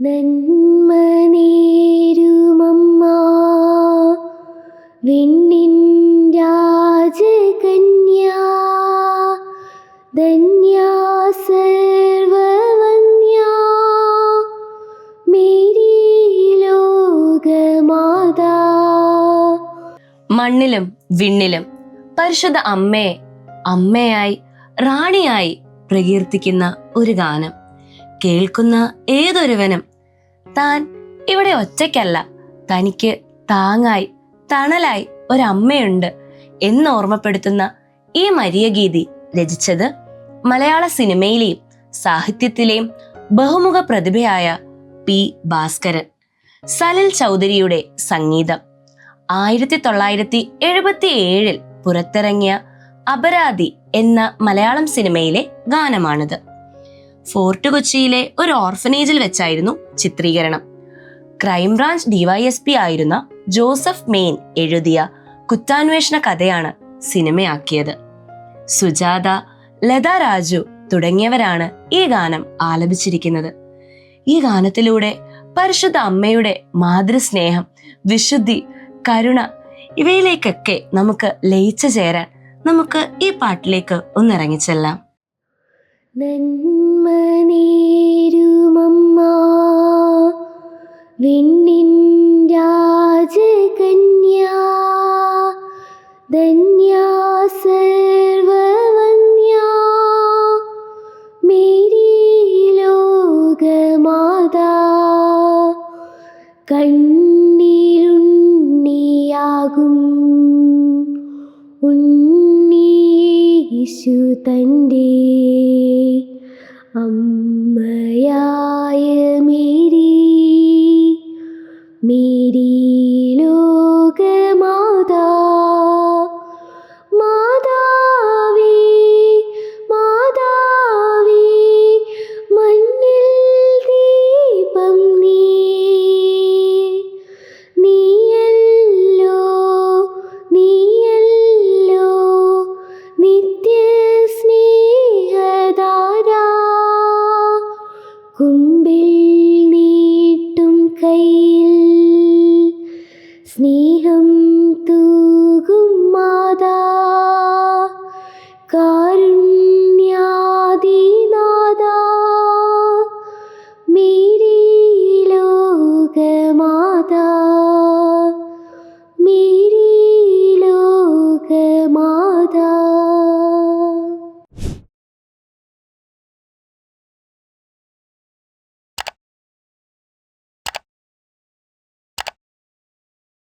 നന്മ നേരുമമ്മ വിണ്ണിൻ രാജകന്യ. ധന്യാ സർവവന്യ. മേരി ലോകമാതാ. മണ്ണിലും വിണ്ണിലും പരിശുദ്ധ അമ്മയെ അമ്മയായി റാണിയായി പ്രകീർത്തിക്കുന്ന ഒരു ഗാനം. കേൾക്കുന്ന ഏതൊരുവനും താൻ ഇവിടെ ഒറ്റയ്ക്കല്ല. തനിക്ക് താങ്ങായി തണലായി ഒരമ്മയുണ്ട് എന്ന് ഓർമ്മപ്പെടുത്തുന്ന ഈ മരിയഗീതി രചിച്ചത് മലയാള സിനിമയിലെയും സാഹിത്യത്തിലെയും ബഹുമുഖ പ്രതിഭയായ പി ഭാസ്കരൻ. സലിൽ ചൗധരിയുടെ സംഗീതം. ആയിരത്തി തൊള്ളായിരത്തി എഴുപത്തി ഏഴിൽ പുറത്തിറങ്ങിയ അപരാധി എന്ന മലയാളം സിനിമയിലെ ഗാനമാണിത്. ഫോർട്ട് കൊച്ചിയിലെ ഒരു ഓർഫനേജിൽ വെച്ചായിരുന്നു ചിത്രീകരണം. ക്രൈംബ്രാഞ്ച് ഡിവൈഎസ്പി ആയിരുന്ന ജോസഫ് മെയിൻ എഴുതിയ കുറ്റാന്വേഷണ കഥയാണ് സിനിമയാക്കിയത്. സുജാത ലത രാജു തുടങ്ങിയവരാണ് ഈ ഗാനം ആലപിച്ചിരിക്കുന്നത്. ഈ ഗാനത്തിലൂടെ പരിശുദ്ധ അമ്മയുടെ മാതൃസ്നേഹം വിശുദ്ധി കരുണ ഇവയിലേക്കൊക്കെ നമുക്ക് ലയിച്ചു ചേരാൻ നമുക്ക് ഈ പാട്ടിലേക്ക് ഒന്നിറങ്ങിച്ചെല്ലാം. നന്മ നേരുമമ്മ വിണ്ണിൻ രാജകന്യ. ധന്യാ സർവവന്യ. മേരി ലോകമാതാ. ഉണ്ണീശു തന്റെ അമ്മയായ 的。